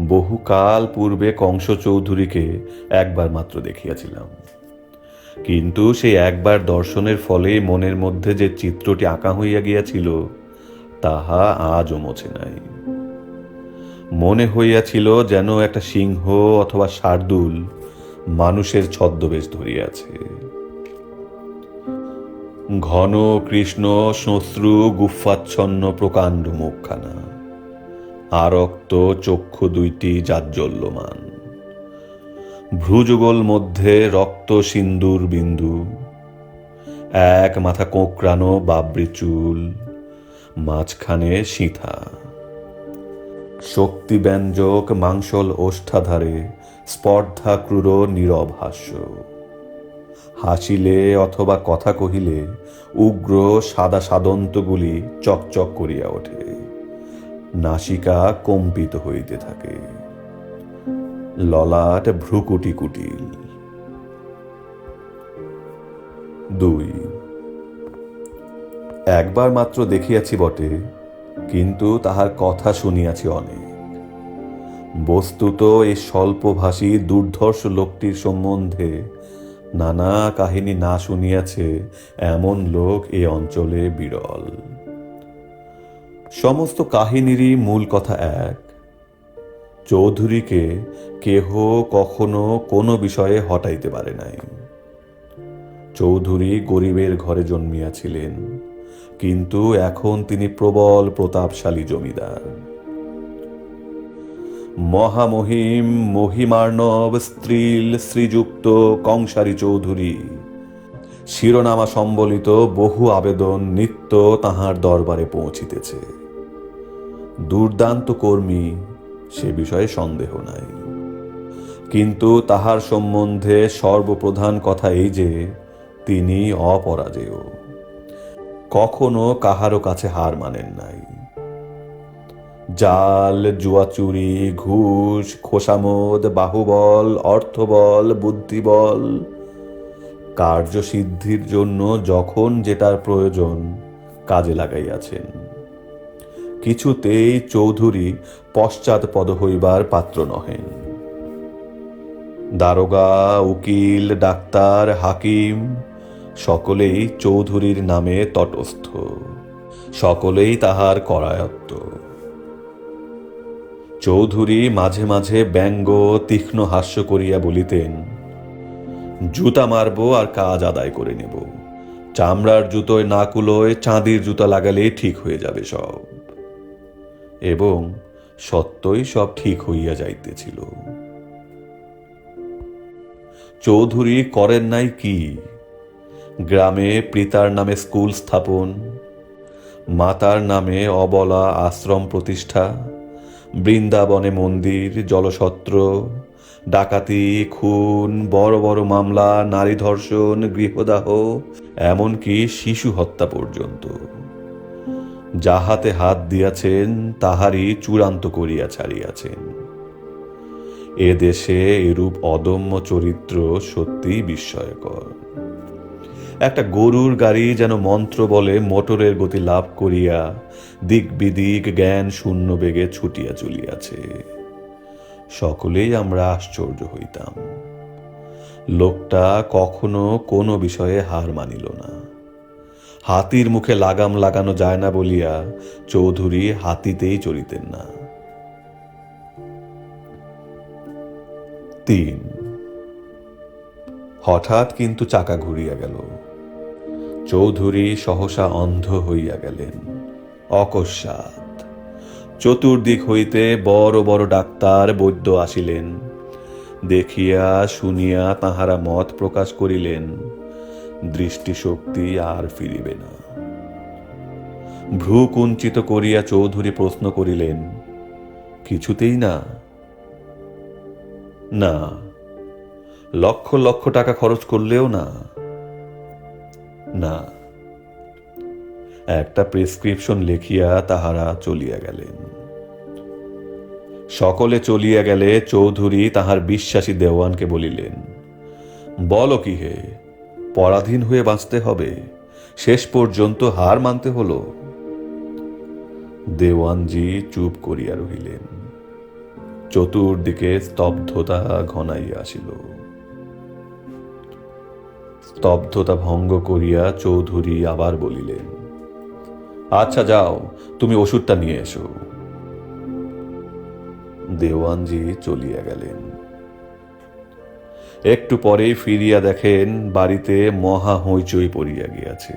বহুকাল পূর্বে কংস চৌধুরীকে একবার মাত্র দেখিয়াছিলাম। কিন্তু সেই একবার দর্শনের ফলে মনের মধ্যে যে চিত্রটি আঁকা হইয়া গিয়াছিল, তাহা আজও মোছে নাই। মনে হইয়াছিল যেন একটা সিংহ অথবা শার্দুল মানুষের ছদ্মবেশ ধরিয়াছে। ঘন কৃষ্ণ শ্মশ্রু গুফাচ্ছন্ন প্রকাণ্ড মুখখানা। আরক্ত চক্ষু দুইটি জাজ্জল্যমান ভ্রুযুগল মধ্যে রক্ত সিন্দুর বিন্দু। এক মাথা কোঁকড়ানো বাবরি চুল, মাঝখানে সিঁথা। শক্তিব্যঞ্জক মাংসল ওষ্ঠাধারে স্পর্ধা ক্রূর নীরব হাস্য। হাসিলে অথবা কথা কহিলে উগ্র সাদা সাদন্তগুলি চকচক করিয়া ওঠে। নাসিকা কম্পিত হইতে থাকে। ললাট ভ্রুকুটি কুটিল দুই। একবার মাত্র দেখিয়াছি বটে, কিন্তু তাহার কথা শুনিয়াছি অনেক। বস্তুত এই স্বল্পভাষী দুর্ধর্ষ লোকটির সম্বন্ধে নানা কাহিনী না শুনিয়াছে এমন লোক এই অঞ্চলে বিরল। সমস্ত কাহিনীরই মূল কথা এক। চৌধুরীকে কেহ কখনো কোনো বিষয়ে হটাইতে পারে নাই। চৌধুরী গরিবের ঘরে জন্মিয়াছিলেন, কিন্তু এখন তিনি প্রবল প্রতাপশালী জমিদার। মহামহিম, মহিমার্ণব, স্ত্রীল, শ্রীযুক্ত কংসারী চৌধুরী শিরোনামা সম্বলিত বহু আবেদন নিত্য তাহার দরবারে পৌঁছিতেছে। দুর্দান্ত কর্মী, সে বিষয়ে সন্দেহ নাই। কিন্তু তাহার সম্বন্ধে সর্বপ্রধান কথা এই যে, তিনি অপরাজেয়। কখনো কাহারও কাছে হার মানেন নাই। জাল জুয়াচুরি ঘুষ, খোসামদ, বাহুবল, অর্থবল, বুদ্ধিবল কার্যসিদ্ধির জন্য যখন যেটার প্রয়োজন কাজে লাগাইয়াছেন। কিছুতেই চৌধুরী পশ্চাৎপদ হইবার পাত্র নহেন। দারোগা, উকিল, ডাক্তার, হাকিম সকলেই চৌধুরীর নামে তটস্থ। সকলেই তাহার করায়ত্ত। চৌধুরী মাঝে মাঝে ব্যঙ্গ, তীক্ষ্ণ হাস্য করিয়া বলিতেন জুতা মারবো আর কাজ আদায় করে নেব। চামড়ার জুতোয় না কুলোয় চাঁদির জুতা লাগালেই ঠিক হয়ে যাবে সব। এবং সত্যই সব ঠিক হইয়া যাইতেছিল। চৌধুরী করেন নাই কি? গ্রামে পিতার নামে স্কুল স্থাপন, মাতার নামে অবলা আশ্রম প্রতিষ্ঠা, বৃন্দাবনে মন্দির, জলসত্র ডাকাতি, খুন, বড় বড় মামলা, নারী ধর্ষণ, গৃহদাহ, এমনকি শিশু হত্যা পর্যন্ত। যাহাতে হাত দিয়াছেন, তাহারই চূড়ান্ত করিয়া ছাড়িয়াছেন। এ দেশে এরূপ অদম্য চরিত্র সত্যি বিস্ময়কর। একটা গরুর গাড়ি যেন মন্ত্র বলে মোটরের গতি লাভ করিয়া দিক বিদিক জ্ঞান শূন্য বেগে ছুটিয়া চলিয়াছে। সকলেই আমরা আশ্চর্য হইতাম। লোকটা কখনো কোনো বিষয়ে হার মানিল না। হাতির মুখে লাগাম লাগানো যায় না বলিয়া চৌধুরী হাতিতেই চলিতেন না। তিন। হঠাৎ কিন্তু চাকা ঘুরিয়া গেল। চৌধুরী সহসা অন্ধ হইয়া গেলেন। অকস্মাৎ। চতুর্দিক হইতে বড় বড় ডাক্তার বৈদ্য আসিলেন। দেখিয়া, শুনিয়া তাহারা মত প্রকাশ করিলেন, দৃষ্টিশক্তি আর ফিরিবে না। ভ্রু কুঞ্চিত করিয়া চৌধুরী প্রশ্ন করিলেন, কিছুতেই না? না। লক্ষ লক্ষ টাকা খরচ করলেও না? না। একটা প্রেসক্রিপশন লিখিয়া তাহারা চলিয়া গেলেন। সকলে চলিয়া গেলে চৌধুরী তাহার বিশ্বাসী দেওয়ানকে বলিলেন, বল কি হে, পরাধীন হয়ে বাঁচতে হবে, শেষ পর্যন্ত হার মানতে হলো। দেওয়ানজি চুপ করিয়া রহিলেন। চতুর্দিকে স্তব্ধতা ঘনাইয়া আসিল। স্তব্ধতা ভঙ্গ করিয়া চৌধুরী আবার বলিলেন আচ্ছা যাও, তুমি ওষুধটা নিয়ে এসো। দেওয়ানজি চলিয়া গেলেন। একটু পরেই ফিরিয়া দেখেন বাড়িতে মহা হইচই পড়িয়া গিয়াছে।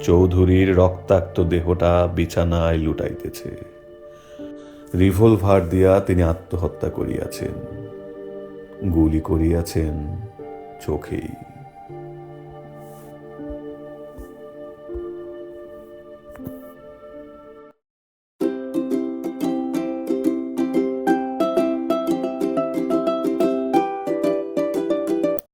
চৌধুরীর রক্তাক্ত দেহটা বিছানায় লুটাইতেছে। রিভলভার দিয়া তিনি আত্মহত্যা করিয়াছেন। গুলি করিয়াছেন চোখেই।